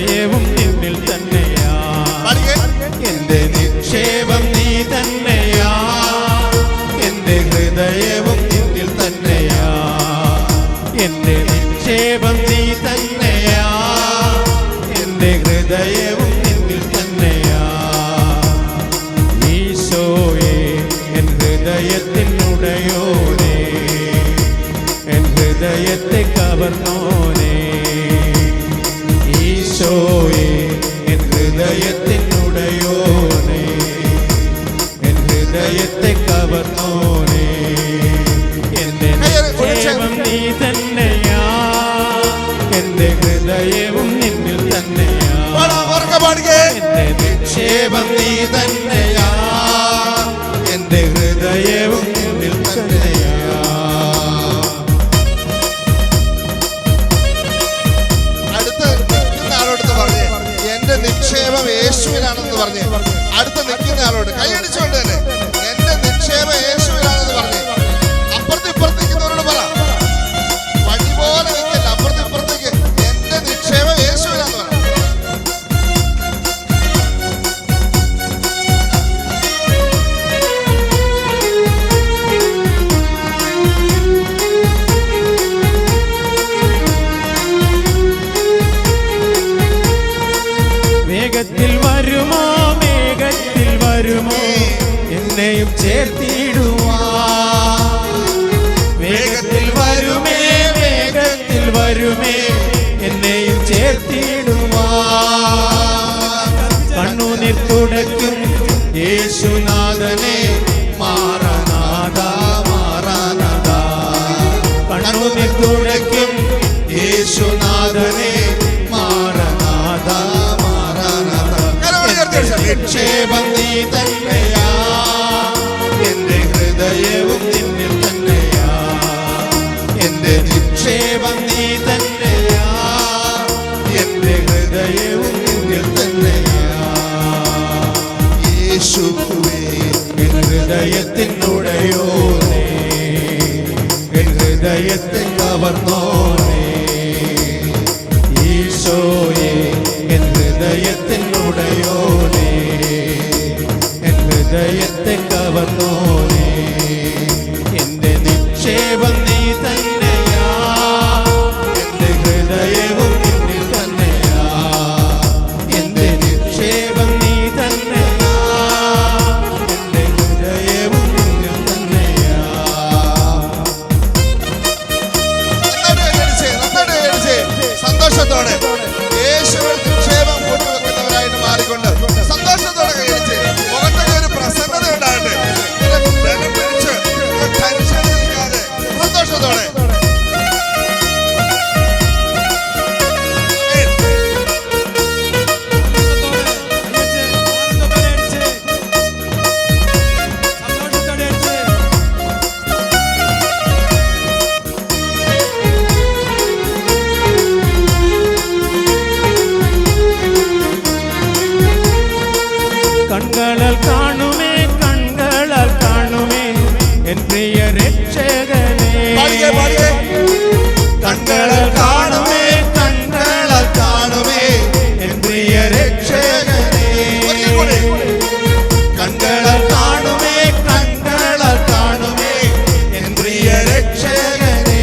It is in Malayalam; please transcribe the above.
നിശ്ചയവും നിന്നിൽ തന്നെയാ. എന്റെ നിക്ഷേപം നീ തന്നെയാ. എന്റെ ഹൃദയവും നിന്നിൽ തന്നെയാ. എന്റെ നിക്ഷേപം നീ തന്നെയാ. എന്റെ ഹൃദയവും നിന്നിൽ തന്നെയാ. ഈശോയെ എൻ ഹൃദയത്തിനുടയോനെ. എൻ ഹൃദയത്തെ കവർന്നോനെ. ഹൃദയത്തെ കവർന്നോനെ എന്റെ നിക്ഷേപം നീ തന്നെയാ. എന്റെ ഹൃദയവും നിന്നിൽ തന്നെയാ. എന്റെ നിക്ഷേപം നീ തന്നെയാ. എന്റെ ഹൃദയവും നിന്നിൽ തന്നെയാ. അടുത്ത് നിൽക്കുന്ന ആളോട് പറഞ്ഞേ. എന്റെ നിക്ഷേപം യേശുവിനാണെന്ന് പറഞ്ഞേ. അടുത്ത് നിൽക്കുന്ന ആളോട് കൈയടിച്ചുകൊണ്ട് തുടയ്ക്കും യേശുനാഥനെ മാറനാഥ മാറാനാഥ. കണ്ണുനീർ തുടയ്ക്കും യേശുനാഥനെ മാറനാഥ മാറാനാഥ. നിക്ഷേപം നീ തന്നെയാ. എന്റെ ഹൃദയവും നിന്നിൽ തന്നെയാ. എന്റെ നിക്ഷേപം നീ തന്നെയാ. യേശുവേ എൻ ഹൃദയത്തിനുടയോനേ എൻ ഹൃദയത്തെ കവർന്നോനേ ഈശോയെ എൻ ഹൃദയത്തിനുടയോനേ എൻ ഹൃദയത്തെ കവർന്നോനേ പാടിക്കേ. കാണുമേ കൺകളാൽ കാണുമേ. എൻ പ്രിയ രക്ഷകനേ. കാണുമേ കൺകളാൽ കാണുമേ. എൻ പ്രിയ രക്ഷകനേ.